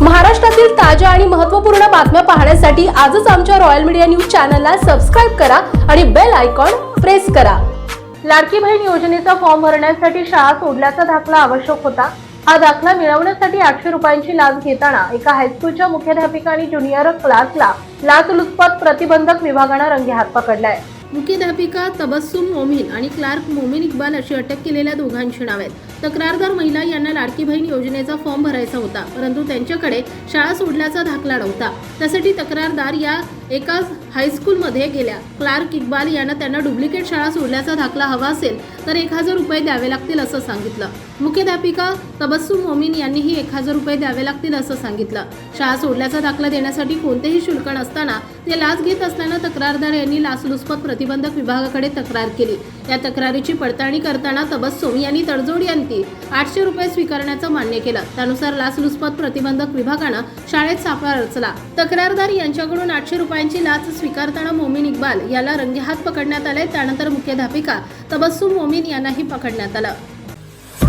महाराष्ट्रातील ताज्या आणि महत्त्वपूर्ण बातम्या पाहण्यासाठी आजच आमच्या रॉयल मीडिया न्यूज चॅनलला सबस्क्राईब करा आणि बेल आयकॉन प्रेस करा. लाडकी बहीण योजनेचा फॉर्म भरण्यासाठी शाळा सोडल्याचा दाखला आवश्यक होता. हा दाखला मिळवण्यासाठी आठशे रुपयांची लाच घेताना एका हायस्कूलच्या मुख्याध्यापिका आणि ज्युनियर क्लासला लाचलुचपत प्रतिबंधक विभागानं रंगेहात पकडलाय. मुख्याध्यापिका तबस्सुम मोमीन आणि क्लार्क मोमीन इक्बाल अशी अटक केलेल्या दोघांची नावे आहेत. तक्रारदार महिला यांना लाडकी बहीण योजनेचा फॉर्म भरायचा होता परंतु त्यांच्याकडे शाळा सोडल्याचा दाखला नव्हता. त्यासाठी तक्रारदार या एकाच हायस्कूलमध्ये गेल्या. क्लार्क इक्बाल यांना त्यांना डुप्लिकेट शाळा सोडल्याचा दाखला हवा असेल तर एक हजार रुपये द्यावे लागतील असं सांगितलं. मुख्याध्यापिका तबस्सुम मोमीन यांनीही एक हजार रुपये द्यावे लागतील असं सांगितलं. शाळा सोडल्याचा दाखला देण्यासाठी कोणतेही शुल्क नसताना ते लाच घेत असल्यानं तक्रारदार यांनी लाचलुचपत प्रतिबंधक विभागाकडे तक्रार केली. या तक्रारीची पडताळणी करताना तबस्सुम यांनी तडजोड यांनी आठशे रुपये स्वीकारण्याचं मान्य केलं. त्यानुसार लाचलुचपत प्रतिबंधक विभागानं शाळेत सापळा रचला. तक्रारदार यांच्याकडून आठशे रुपयांची लाच स्वीकारताना मोमीन इक्बाल याला रंगेहात पकडण्यात आले. त्यानंतर मुख्याध्यापिका तबस्सुम मोमीन यांनाही पकडण्यात आलं.